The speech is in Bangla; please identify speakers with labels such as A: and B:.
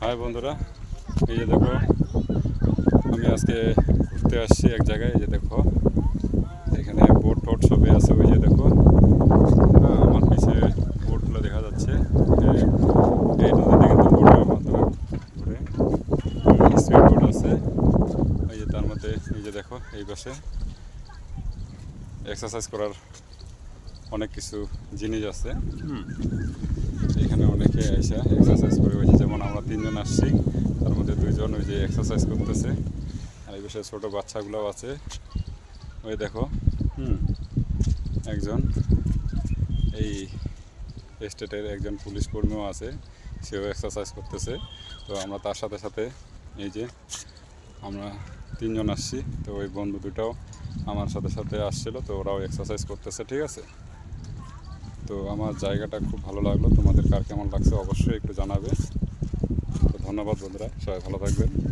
A: হাই বন্ধুরা এই যে দেখো আমি আজকে ঘুরতে আসছি এক জায়গায় এই যে দেখো এখানে বোট টোট সবই আছে ওই যে দেখো আমার পিছে বোটগুলো দেখা যাচ্ছে। এই- নদীতে কিন্তু বোটের মাধ্যমে ঘুরে। স্পিড বোট আছে এই যে তার মধ্যে এই যে দেখো এই পাশে। এক্সারসাইজ করার অনেক কিছু জিনিস আছে। হুম। এখানে অনেকে এসে এক্সারসাইজ করে হয়েছে যেমন আমরা তিনজন আসছি। তার মধ্যে দুইজন ওই যে এক্সারসাইজ করতেছে। আর এই বিষয়ে ছোটো বাচ্চাগুলোও আছে। ওই দেখো। হুম। একজন। এই স্টেটের একজন পুলিশ কর্মীও আছে। সেও এক্সারসাইজ করতেছে। তো আমরা তার সাথে সাথে এই যে আমরা তিনজন আসছি। তো ওই বন্ধু দুটাও আমার সাথে সাথে আসছিল। তো ওরাও এক্সারসাইজ করতেছে, ঠিক আছে? তো আমার জায়গাটা খুব ভালো লাগল। তোমাদের কার কেমন লাগছে অবশ্যই একটু জানাবে। ধন্যবাদ বন্ধুরা সবাই ভালো থাকবেন।